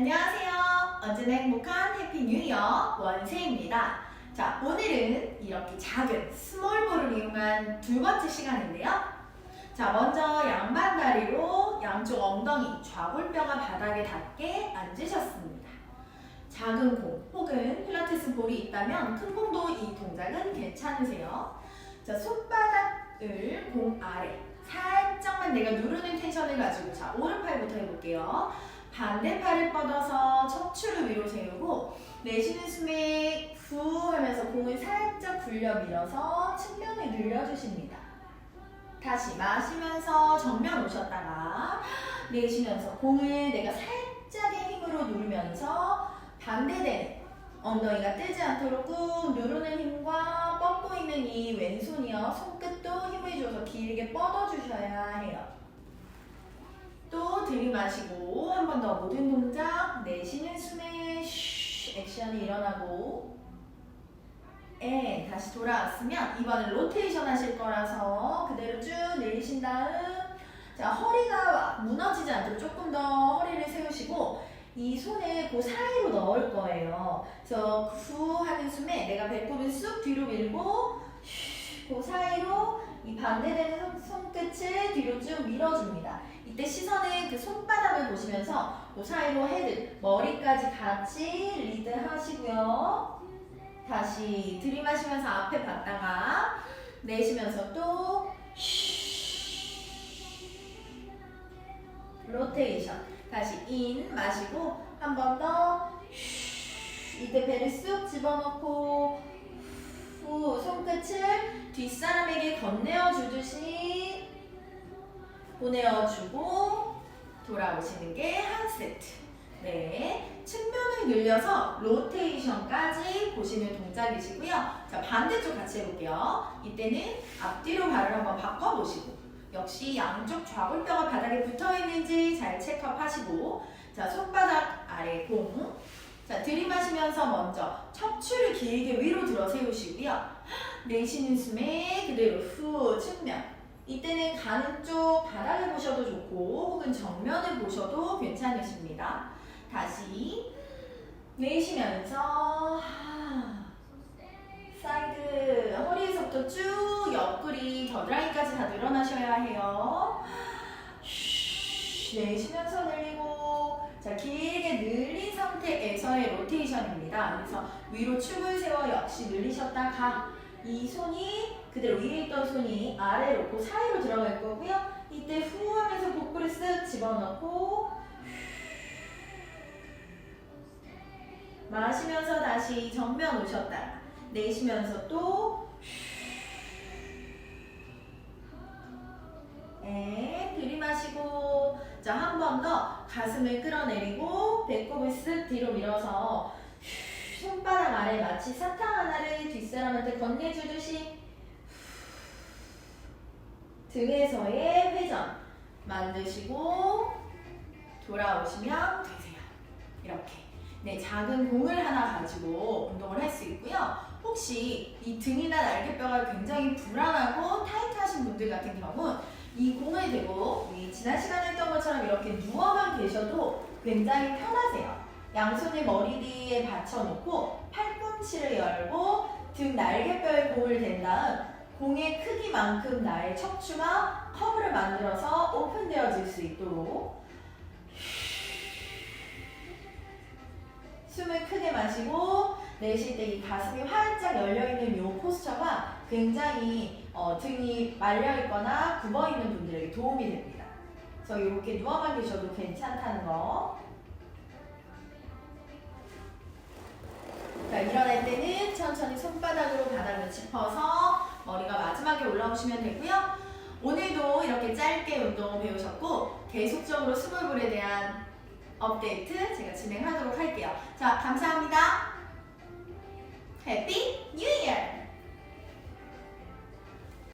안녕하세요. 언제나 행복한 해피 뉴 이어 원세입니다. 자, 오늘은 이렇게 작은 스몰볼을 이용한 두 번째 시간인데요. 자, 먼저 양반 다리로 양쪽 엉덩이 좌골뼈가 바닥에 닿게 앉으셨습니다. 작은 공 혹은 필라테스 볼이 있다면 큰 공도 이 동작은 괜찮으세요. 자, 손바닥을 공 아래 살짝만 내가 누르는 텐션을 가지고 자, 오른팔부터 해볼게요. 반대 팔을 뻗어서 척추를 위로 세우고 내쉬는 숨에 후 하면서 공을 살짝 굴려 밀어서 측면을 늘려주십니다. 다시 마시면서 정면 오셨다가 내쉬면서 공을 내가 살짝의 힘으로 누르면서 반대되는 엉덩이가 뜨지 않도록 꾹 누르는 힘과 뻗고 있는 이 왼손이요. 손끝도 힘을 줘서 길게 뻗어주셔야 해요. 또 들이마시고 한 번 더 모든 동작 내쉬는 숨에 쉬 액션이 일어나고 에 다시 돌아왔으면 이번엔 로테이션 하실 거라서 그대로 쭉 내리신 다음 자 허리가 무너지지 않도록 조금 더 허리를 세우시고 이 손을 그 사이로 넣을 거예요. 그래서 후 하는 숨에 내가 배꼽을 쑥 뒤로 밀고 쉬, 그 사이로 이 반대되는 손, 손끝을 뒤로 쭉 밀어줍니다. 이때 시선은 그 손바닥을 보시면서 그 사이로 헤드, 머리까지 같이 리드 하시고요. 다시 들이마시면서 앞에 봤다가 내쉬면서 또 쉬. 로테이션. 다시 인 마시고 한 번 더. 쉬. 이때 배를 쑥 집어넣고 후 손끝을 뒷사람에게 건네어 주듯이 보내어주고 돌아오시는 게 한 세트. 네, 측면을 늘려서 로테이션까지 보시는 동작이시고요. 자, 반대쪽 같이 해볼게요. 이때는 앞뒤로 발을 한번 바꿔보시고 역시 양쪽 좌골뼈가 바닥에 붙어 있는지 잘 체크업 하시고 자, 손바닥 아래 공 자, 들이마시면서 먼저 척추를 길게 위로 들어 세우시고요. 내쉬는 숨에 그대로 후 측면 이때는 가는 쪽 바닥을 보셔도 좋고 혹은 정면을 보셔도 괜찮으십니다. 다시 내쉬면서 하, 사이드 허리에서부터 쭉 옆구리 겨드랑이까지 다 늘어나셔야 해요. 쉬, 내쉬면서 늘리고 자 길게 늘린 상태에서의 로테이션입니다. 그래서 위로 축을 세워 역시 늘리셨다가 이 손이 그대로 위에 있던 손이 아래로 그 사이로 들어갈 거고요. 이때 후 하면서 복부를 쓱 집어넣고 마시면서 다시 정면 오셨다. 내쉬면서 또 네, 들이마시고 자, 한 번 더 가슴을 끌어내리고 배꼽을 쓱 뒤로 밀어서 손바닥 아래 마치 사탕 하나를 뒷사람한테 건네주듯이 등에서의 회전 만드시고 돌아오시면 되세요. 이렇게. 네, 작은 공을 하나 가지고 운동을 할 수 있고요. 혹시 이 등이나 날개뼈가 굉장히 불안하고 타이트하신 분들 같은 경우 이 공을 대고 우리 지난 시간에 했던 것처럼 이렇게 누워만 계셔도 굉장히 편하세요. 양손을 머리 뒤에 받쳐놓고 팔꿈치를 열고 등 날개뼈에 공을 댄 다음 공의 크기만큼 나의 척추가 커브를 만들어서 오픈되어질 수 있도록 숨을 크게 마시고 내쉴 때 이 가슴이 활짝 열려있는 이 포스처가 굉장히 어, 등이 말려있거나 굽어있는 분들에게 도움이 됩니다. 그래서 이렇게 누워만 계셔도 괜찮다는 거. 자, 일어날 때는 천천히 손바닥으로 바닥을 짚어서 머리가 마지막에 올라오시면 되고요. 오늘도 이렇게 짧게 운동 배우셨고 계속적으로 스몰볼에 대한 업데이트 제가 진행하도록 할게요. 자, 감사합니다. 해피 뉴 이어!